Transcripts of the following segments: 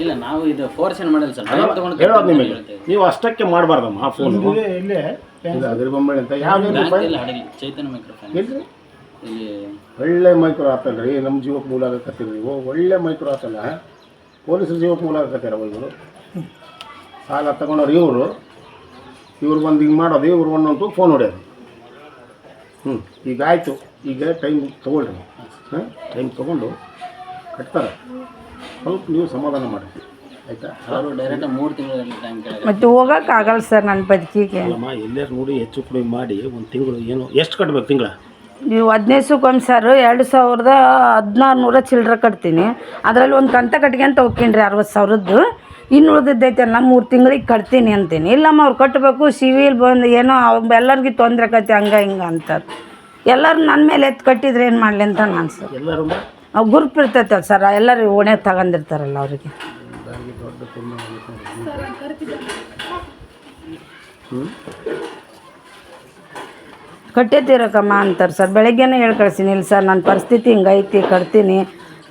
ಇಲ್ಲ ನಾವು ಇದು ಫೋರ್ಸ್ ಏನು ಮಾಡಲ್ಲ ಸರ್. ಟೈಮ್ ತಗೊಂಡು ಹೇಳೋದು ನಿಮಗೆ. ನೀವು ಅಷ್ಟಕ್ಕೆ ಮಾಡಬಾರ್ದಮ್ಮ ಆ ಫೋನ್ ಇಲ್ಲೇ ಇದು ಅಗರಿಬೊಂಬೆ ಅಂತ ಯಾವ ಇಲ್ಲ ಹಡಗಿ ಚೈತನ್ಯ ಮೈಕ್ರೋಫೋನ್ ಇಲ್ರಿ ಇಲ್ಲಿ ಒಳ್ಳೆ ಮೈಕ್ರೋ ಆತಲ್ರಿ ನಮ್ಮ ಜೀವಕ್ಕೆ ಮೂಲ ಆಗಕತ್ತೀರಿ ನೀವು? ಒಳ್ಳೆ ಮೈಕ್ರೋ ಆತಲ್ಲ ಪೊಲೀಸರ ಜೀವಕ್ಕೆ ಮೂಲ ಆಗಕತ್ತೀರ ಇವರು? ಸಾಲ ತಗೊಂಡವ್ರು ಇವರು. ಇವ್ರು ಬಂದು ಹಿಂಗೆ ಮಾಡೋದು ಇವ್ರು ಒಂದೊಂದು ಫೋನ್ ಹೊಡೆಯೋದು. ಹ್ಞೂ ಈಗ ಆಯಿತು. ಈಗ ಟೈಮ್ ತೊಗೊಳ್ರಿ. ಹಾಂ ಟೈಮ್ ತೊಗೊಂಡು ಕಟ್ತಾರೆ. ಸ್ವಲ್ಪ ನೀವು ಸಮಾಧಾನ ಮಾಡಿ ಆಯಿತಾ? ಅವರು ಡೈರೆಕ್ಟ್ ಮೂರು ತಿಂಗಳು ಟೈಮ್ ಕೇಳಿದ್ರೆ. ಮತ್ತೆ ಹೋಗಕ್ಕೆ ಆಗಲ್ಲ ಸರ್ ನನ್ನ ಬದುಕಿಗೆ. ಅಲ್ಲಮ್ಮ ಎಲ್ಲರೂ ನೋಡಿ ಹೆಚ್ಚು ಕಡಿಮೆ ಮಾಡಿ ಒಂದು ತಿಂಗಳು ಏನು ಎಷ್ಟು ಕಟ್ಬೇಕು ತಿಂಗಳ? ನೀವು ಹದಿನೈದು ಸುಖಮ್ ಸರ್ ಎರಡು ಸಾವಿರದ ಹದಿನಾರು ನೂರ ಚಿಲ್ಲರೆ ಕಟ್ತೀನಿ. ಅದರಲ್ಲಿ ಒಂದು ಕಂತ ಕಟ್ಕೊಂತ ಹೋಗ್ತೀನಿ ರೀ ಅರವತ್ತು ಸಾವಿರದ್ದು. ಇನ್ನು ಉಳ್ದಿದ್ದೈತಲ್ಲ ಮೂರು ತಿಂಗಳಿಗೆ ಕಟ್ತೀನಿ ಅಂತೀನಿ. ಇಲ್ಲಮ್ಮ ಅವ್ರು ಕಟ್ಟಬೇಕು ಸಿವಿಲ್ ಬಂದು ಏನೋ ಅವ್ ಎಲ್ಲರಿಗೂ ತೊಂದರೆ ಆಕತಿ ಹಂಗೆ ಹಿಂಗೆ ಅಂತಾರೆ. ಎಲ್ಲರೂ ನನ್ನ ಮೇಲೆ ಎತ್ತು ಕಟ್ಟಿದ್ರೆ ಏನು ಮಾಡಲಿ ಅಂತ ನಾನು ಸರ್. ಎಲ್ಲರೂ ಗ್ರೂಪ್ ಇರ್ತೈತೆ ಸರ್, ಎಲ್ಲರೂ ಓಣೆ ತಗೊಂಡಿರ್ತಾರಲ್ಲ ಅವರಿಗೆ. ಕಟ್ಟೇತಿರಕಮ್ಮ ಅಂತಾರೆ ಸರ್, ಬೆಳಗ್ಗೆನೇ ಹೇಳಿ ಕಳ್ಸೀನಿ ಇಲ್ಲ ಸರ್ ನನ್ನ ಪರಿಸ್ಥಿತಿ ಹಿಂಗೈತಿ, ಕಟ್ತೀನಿ,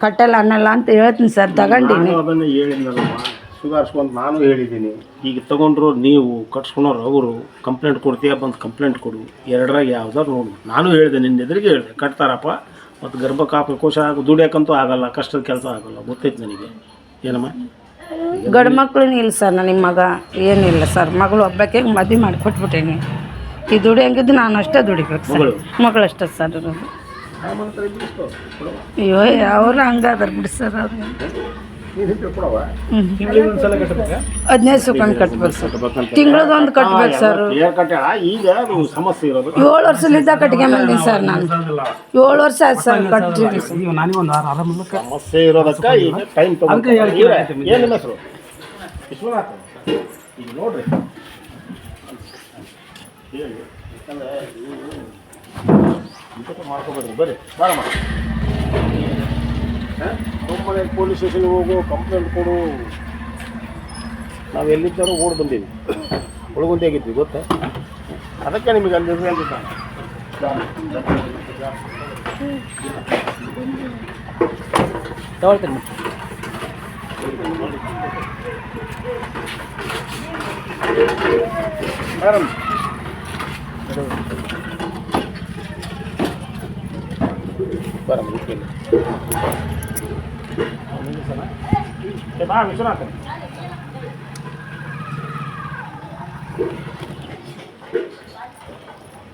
ಕಟ್ಟಲ್ಲ ಅನ್ನಲ್ಲ ಅಂತ ಹೇಳ್ತೀನಿ ಸರ್, ತಗೊಂಡಿನಿ. ನಾನು ಅದನ್ನು ಹೇಳಿದ್ನಲ್ಲಮ್ಮ, ಸುಧಾರಿಸ್ಕೊಂಡು ನಾನು ಹೇಳಿದ್ದೀನಿ, ಈಗ ತಗೊಂಡ್ರು ನೀವು ಕಟ್ಸ್ಕೊಳೋರು ಅವರು ಕಂಪ್ಲೇಂಟ್ ಕೊಡ್ತೀಯ ಬಂದು ಕಂಪ್ಲೇಂಟ್ ಕೊಡು, ಎರಡರಾಗ ಯಾವ್ದಾರು ನೋಡು. ನಾನು ಹೇಳಿದೆ ನಿನ್ನ ಎದುರಿಗೆ ಹೇಳಿದೆ, ಕಟ್ತಾರಪ್ಪ ಮತ್ತು ಗರ್ಭಕಾಪ ಹಾಕಿ ಕೋಶ ಹಾಕಿ ದುಡಿಯೋಕ್ಕಂತೂ ಆಗಲ್ಲ ಕಷ್ಟದ ಕೆಲಸ ಆಗಲ್ಲ ಗೊತ್ತೈತೆ ನನಗೆ? ಏನಮ್ಮ? ಗಂಡು ಮಕ್ಳು ಇಲ್ಲ ಸರ್ ನಿಮ್ಮ ಮಗ ಏನಿಲ್ಲ ಸರ್. ಮಗಳು ಒಬ್ಬಕ್ಕೆ ಮದುವೆ ಮಾಡಿ ಕೊಟ್ಬಿಟ್ಟೇನಿ. ಈ ದುಡಿಯಂಗಿದ್ದು ನಾನು ಅಷ್ಟೇ ದುಡಿಬೇಕು ಸರ್. ಮಗಳು? ಅಷ್ಟೇ ಸರ್ ಅಯ್ಯೋ ಅವರು ಹಂಗಾದ್ರೆ ಬಿಡಿ ಸರ್ ಅವ್ರು. ಹದಿನೈದು ಸುಖಂಡ್ ಕಟ್ಬೇಕು ಸರ್ ತಿಂಗಳದೊಂದು ಕಟ್ಬೇಕು ಸರ್ ಸಮಸ್ಯೆ ಇರೋದು ಏಳು ವರ್ಷಲಿದ್ದ ಕಟ್ಕೊಂಬಂದೀನಿ ಸರ್ ನಾನು ಏಳು ವರ್ಷ ಆಯ್ತು ಸರ್ ಸಮಸ್ಯೆ ಇರೋದಕ್ಕೆ ಈಗ ಟೈಮ್ ವಿಶ್ವನಾಥ್ ಈಗ ನೋಡ್ರಿ ಮಾಡ್ಕೋಬೇಡ್ರಿ ಬರ್ರಿ ಬಾರಮ್ಮ ಮಾಡಿ ಸುಮ್ಮನೆ ಪೊಲೀಸ್ ಸ್ಟೇಷನ್ಗೆ ಹೋಗು, ಕಂಪ್ಲೇಂಟ್ ಕೊಡು. ನಾವು ಎಲ್ಲಿದ್ದಾರೋ ಓಡ್ ಬಂದೀವಿ. ಒಳಗೊಂದೇ ಆಗಿದ್ವಿ, ಗೊತ್ತಾ? ಅದಕ್ಕೆ ನಿಮಗೆ ಅಲ್ಲಿ ತಗೊಳ್ತೀನಿ. ಮೇಡಮ್. ಬರಮ್ಮ ते बाळ विश्रांत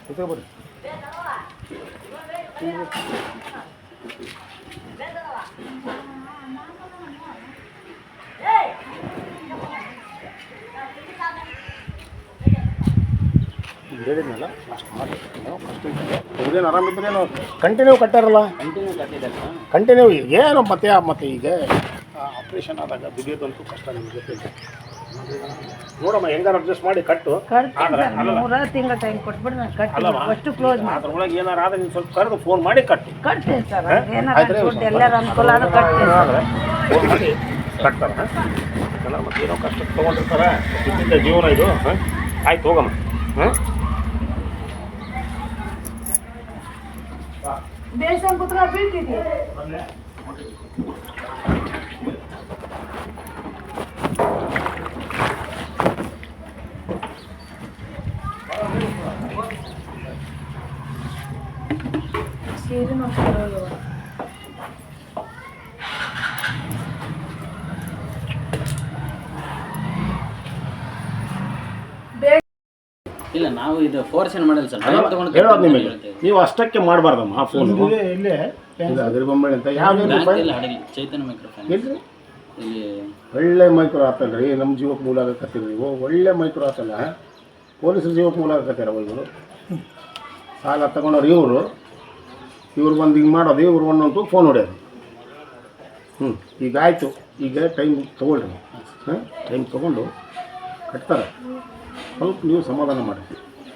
तिथं बरं ಈಗ ಹೇಳಿದ್ನಲ್ಲ ಅಷ್ಟು ಮಾಡಿ ನಾವು ಫಸ್ಟ್ ಇದೇನು ಆರಾಮಿದ್ರೇನು ಕಂಟಿನ್ಯೂ ಕಟ್ಟಾರಲ್ಲ. ಕಂಟಿನ್ಯೂ ಕಟ್ಟಿದ್ದಾರೆ ಕಂಟಿನ್ಯೂ ಏನು ಮತ್ತೆ ಆ- ಮತ್ತೆ ಈಗ? ಆಪ್ರೇಷನ್ ಆದಾಗ ದುಡಿಯೋದಂತೂ ಕಷ್ಟ ನಿಮ್ಗೆ ಗೊತ್ತಿಲ್ಲ ನೋಡಮ್ಮ ಹೆಂಗಾರ ಅಡ್ಜಸ್ಟ್ ಮಾಡಿ ಕಟ್ಟು. ಕಟ್ತೀನಿ ಸರ್ ಮೂರ ತಿಂಗಳ ಟೈಮ್ ಕೊಟ್ಬಿಟ್ಟು ನಾನು ಕಟ್ಟಿ ಅಲ್ಲಮ್ಮ ಅಷ್ಟು ಕ್ಲೋಸ್ ಮಾಡಿ. ಅದ್ರೊಳಗೆ ಏನಾರು ಆದ್ರೆ ನೀವು ಸ್ವಲ್ಪ ಕರೆದು ಫೋನ್ ಮಾಡಿ ಕಟ್ಟು. ಕಟ್ತೀನಿ ಸರ್ ಏನಾರ ದುಡ್ಡು ಎಲ್ಲರ ಅನುಕೂಲ ಆದ್ರೆ ಕಟ್ತೀನಿ ಸರ್. ಫೋನ್ ಮಾಡಿ ಕಟ್ತಾರೆ ಮತ್ತೆ ಏನೋ ಕಷ್ಟ ತೊಗೊಂಡಿರ್ತಾರೆ. ಜೀವನ ಇದು ಹಾಂ? ಆಯ್ತು ಹೋಗಮ್ಮ ಹಾಂ? deixa eu botar a pedra. aqui ಇಲ್ಲ ನಾವು ಇದು ಫೋರ್ಸ್ ಏನು ಮಾಡಲ್ಲ ಸರ್. ಟೈಮ್ ತಗೊಂಡು ಹೇಳೋದು ನಿಮಗೆ. ನೀವು ಅಷ್ಟಕ್ಕೆ ಮಾಡಬಾರ್ದಮ್ಮ ಆ ಫೋನ್ ಇಲ್ಲೇ ಇಲ್ಲೇ ಅದ್ರ ಅಗರಿಬೊಂಬೆ ಅಂತ ಯಾವ ಬ್ಯಾಂಕ್ ಇಲ್ಲ ಹಡಗಿ ಚೈತನ್ಯ ಮೈಕ್ರೋಫೋನ್ ಇಲ್ಲಿ ಒಳ್ಳೆ ಮೈಕ್ರೋ ಆತಲ್ರಿ ನಮ್ಮ ಜೀವಕ್ಕೆ ಮೂಲ ಆಗಕತ್ತೀರಿ ನೀವು. ಒಳ್ಳೆ ಮೈಕ್ರೋ ಆತಲ್ಲ ಪೊಲೀಸರ ಜೀವಕ್ಕೆ ಮೂಲ ಆಗಕತ್ತೀರ ಇವರು? ಸಾಲ ತಗೊಂಡವ್ರು ಇವರು. ಇವ್ರು ಬಂದು ಹಿಂಗೆ ಮಾಡೋದು ಇವ್ರು ಒಂದೊಂದು ಫೋನ್ ಹೊಡೆಯೋದು. ಹ್ಞೂ ಈಗ ಆಯಿತು. ಈಗ ಟೈಮ್ ತೊಗೊಳ್ರಿ. ಹಾಂ ಟೈಮ್ ತೊಗೊಂಡು ಕಟ್ತಾರೆ. ಸ್ವಲ್ಪ ನೀವು ಸಮಾಧಾನ ಮಾಡಿ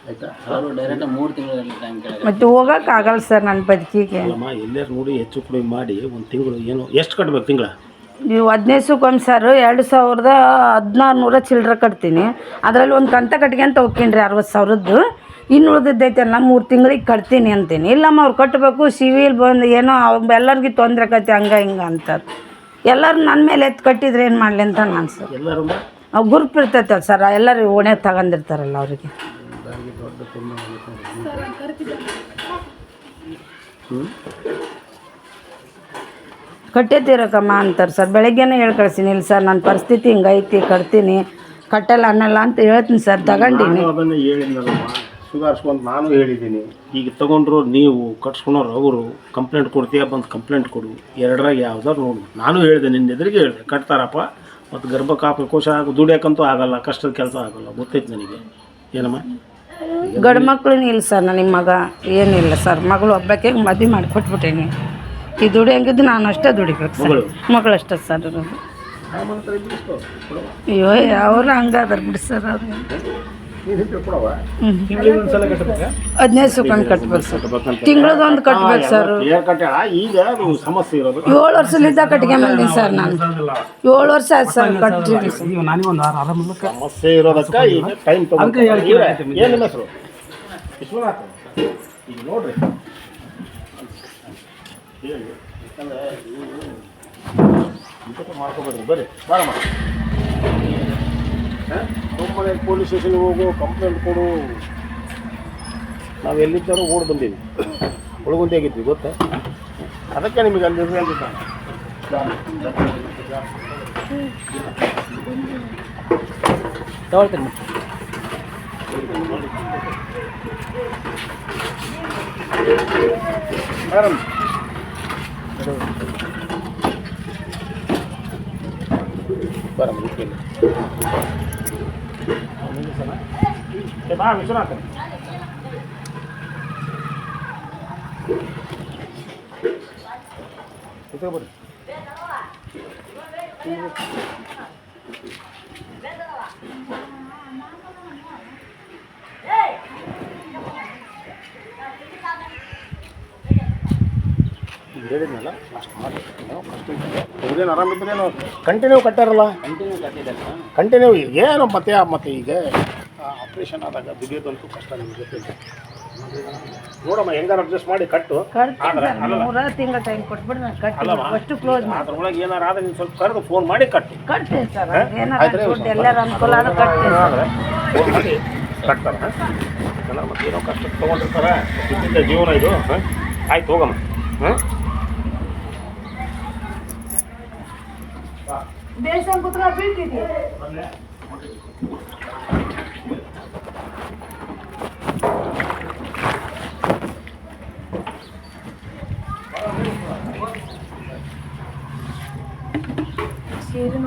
ಆಯಿತಾ? ಅವರು ಡೈರೆಕ್ಟ್ ಮೂರು ತಿಂಗಳು ಟೈಮ್ ಕೇಳಿದ್ರೆ ಮತ್ತೆ ಹೋಗಕ್ಕೆ ಆಗಲ್ಲ ಸರ್ ನನ್ನ ಬದುಕಿಗೆ. ಅಲ್ಲಮ್ಮ ಎಲ್ಲರೂ ನೋಡಿ ಹೆಚ್ಚು ಕಡಿಮೆ ಮಾಡಿ ಒಂದು ತಿಂಗಳು ಏನು ಎಷ್ಟು ಕಟ್ಬೇಕು ತಿಂಗಳ? ನೀವು ಹದಿನೈದು ಸುಖಮ್ ಸರ್ ಎರಡು ಸಾವಿರದ ಹದಿನಾರು ನೂರ ಚಿಲ್ಲರೆ ಕಟ್ತೀನಿ. ಅದರಲ್ಲಿ ಒಂದು ಕಂತ ಕಟ್ಕೊಂತ ಹೋಗ್ತೀನಿ ರೀ ಅರವತ್ತು ಸಾವಿರದ್ದು. ಇನ್ನು ಉಳ್ದಿದ್ದೈತಲ್ಲ ಮೂರು ತಿಂಗಳಿಗೆ ಕಟ್ತೀನಿ ಅಂತೀನಿ. ಇಲ್ಲಮ್ಮ ಅವ್ರು ಕಟ್ಟಬೇಕು ಸಿವಿಲ್ ಬಂದು ಏನೋ ಅವ್ ಎಲ್ಲರಿಗೂ ತೊಂದರೆ ಆಕತಿ ಹಂಗೆ ಹಿಂಗೆ ಅಂತಾರೆ. ಎಲ್ಲರೂ ನನ್ನ ಮೇಲೆ ಎತ್ತು ಕಟ್ಟಿದ್ರೆ ಏನು ಮಾಡಲಿ ಅಂತ ನಾನು ಸರ್. ಎಲ್ಲರೂ ಗ್ರೂಪ್ ಇರ್ತೈತೆ ಸರ್, ಎಲ್ಲರೂ ಓಣೆ ತಗೊಂಡಿರ್ತಾರಲ್ಲ ಅವರಿಗೆ. ಕಟ್ಟೈತಿರಕಮ್ಮ ಅಂತಾರೆ ಸರ್, ಬೆಳಗ್ಗೆನೇ ಹೇಳಿ ಇಲ್ಲ ಸರ್ ನನ್ನ ಪರಿಸ್ಥಿತಿ ಹಿಂಗೈತಿ, ಕಟ್ತೀನಿ, ಕಟ್ಟಲ್ಲ ಅನ್ನಲ್ಲ ಅಂತ ಹೇಳ್ತೀನಿ ಸರ್, ತಗೊಂಡಿನಿ. ನಾನು ಅದನ್ನೇ ಹೇಳಿದ್ನಲ್ಲಮ್ಮ, ಸುಧಾರಿಸ್ಕೊಂಡು ನಾನು ಹೇಳಿದ್ದೀನಿ, ಈಗ ತೊಗೊಂಡ್ರು ನೀವು ಕಟ್ಸ್ಕೊಳೋರು ಅವರು, ಕಂಪ್ಲೇಂಟ್ ಕೊಡ್ತೀಯ ಬಂದು ಕಂಪ್ಲೇಂಟ್ ಕೊಡು, ಎರಡರಾಗ ಯಾವ್ದಾರು ನೋಡು. ನಾನು ಹೇಳಿದೆ ನಿನ್ನ ಎದುರಿಗೆ ಹೇಳಿದೆ, ಕಟ್ತಾರಪ್ಪ. ಮತ್ತು ಗರ್ಭಕಾಪ ಕೋಶ ಆಗ ದುಡಿಯೋಕ್ಕಂತೂ ಆಗಲ್ಲ ಕಷ್ಟದ ಕೆಲಸ ಆಗಲ್ಲ ಗೊತ್ತೈತೆ ನನಗೆ? ಏನಮ್ಮ? ಗಂಡು ಮಕ್ಳು ಇಲ್ಲ ಸರ್ ನಿಮ್ಮ ಮಗ ಏನಿಲ್ಲ ಸರ್. ಮಗಳು ಒಬ್ಬಕ್ಕೆ ಮದ್ವೆ ಮಾಡಿ ಕೊಟ್ಬಿಟ್ಟೀನಿ. ಈ ದುಡಿಯಂಗಿದ್ದು ನಾನು ಅಷ್ಟೇ ದುಡಿಬೇಕು ಸರ್. ಮಗಳು? ಅಷ್ಟೇ ಸರ್. ಅಯ್ಯೋ ಅವರು ಹಂಗಾದ್ರೆ ಬಿಡಿ ಸರ್ ಅವ್ರು. ಹದಿನೈದು ಸುಖಂಡ್ ಕಟ್ಬೇಕು ಸರ್ ತಿಂಗಳದೊಂದು ಕಟ್ಬೇಕು ಸರ್ ಸಮಸ್ಯೆ ಇರೋದು ಏಳು ವರ್ಷಲಿದ್ದ ಕಟ್ಕೊಂಬಂದೀನಿ ಸರ್ ನಾನು ಏಳು ವರ್ಷ ಆಯ್ತು ಸರ್ ಕಟ್ಟಿದ್ದೀನಿ ಸರ್ ಸಮಸ್ಯೆ ಇರೋದಕ್ಕೆ ಈಗ ಟೈಮ್ ವಿಶ್ವನಾಥ್ ಈಗ ನೋಡ್ರಿ ಮಾಡ್ಕೊಬೇಡ್ರಿ ಬರ್ರಿ ಬಾರಮ್ಮ ಸುಮ್ಮನೆ ಪೊಲೀಸ್ ಸ್ಟೇಷನ್ಗೆ ಹೋಗು ಕಂಪ್ಲೇಂಟ್ ಕೊಡು. ನಾವು ಎಲ್ಲಿದ್ದಾರೋ ಓಡಿ ಬಂದೀವಿ. ಒಳಗೊಂದೇ ಆಗಿದ್ವಿ ಗೊತ್ತಾ? ಅದಕ್ಕೆ ನಿಮಗೆ ಅಲ್ಲಿ ತಗೊಳ್ತೀನಿ. ಮೇಡಮ್. ಬರಮ್ಮ طيب اعمل ಈಗ ಹೇಳಿದ್ನಲ್ಲ ಅಷ್ಟು ಮಾಡಿ ನಾವು ಕಷ್ಟ ಇದ್ದಿಲ್ಲ. ಇವ್ರೇನು ಆರಾಮಿದ್ರೇನು ಕಂಟಿನ್ಯೂ ಕಟ್ಟಾರಲ್ಲ. ಕಂಟಿನ್ಯೂ ಕಟ್ಟಿದ್ದಾರೆ ಕಂಟಿನ್ಯೂ ಏನು ಮತ್ತೆ ಆ- ಮತ್ತೆ ಈಗ? ಆಪ್ರೇಷನ್ ಆದಾಗ ದುಡಿಯೋದಂತೂ ಕಷ್ಟ ನಿಮ್ಗೆ ಗೊತ್ತಿಲ್ಲ ನೋಡಮ್ಮ ಹೆಂಗಾರು ಅಡ್ಜಸ್ಟ್ ಮಾಡಿ ಕಟ್ಟು. ಕಟ್ತೀನಿ ಸರ್ ಮೂರ ತಿಂಗಳ ಟೈಮ್ ಕೊಟ್ಬಿಟ್ಟು ನಾನು ಕಟ್ಟಿ ಅಷ್ಟು ಕ್ಲೋಸ್ ಮಾಡಿ. ಅದ್ರೊಳಗೆ ಏನಾರು ಆದ್ರೆ ನೀವು ಸ್ವಲ್ಪ ಕರೆದು ಫೋನ್ ಮಾಡಿ ಕಟ್ಟು. ಕಟ್ತೀನಿ ಸರ್ ಏನಾರ ಎಲ್ಲರ ಅನುಕೂಲ ಆದ್ರೆ ಕಟ್ತೀನಿ ಮಾಡಿ ಕಟ್ತಾರೆ ಮತ್ತೆ ಏನೋ ಕಷ್ಟ ತೊಗೊಂಡಿರ್ತಾರೆ. ಜೀವನ ಇದು ಹಾಂ? ಆಯ್ತು ಹೋಗಮ್ಮ ಹಾಂ? ದೇವಸ್ಥಾನ ಕೂತ್ಕೊಂಡು ಬೀಳ್ತಿದ್ವಿ ಸೀರೆ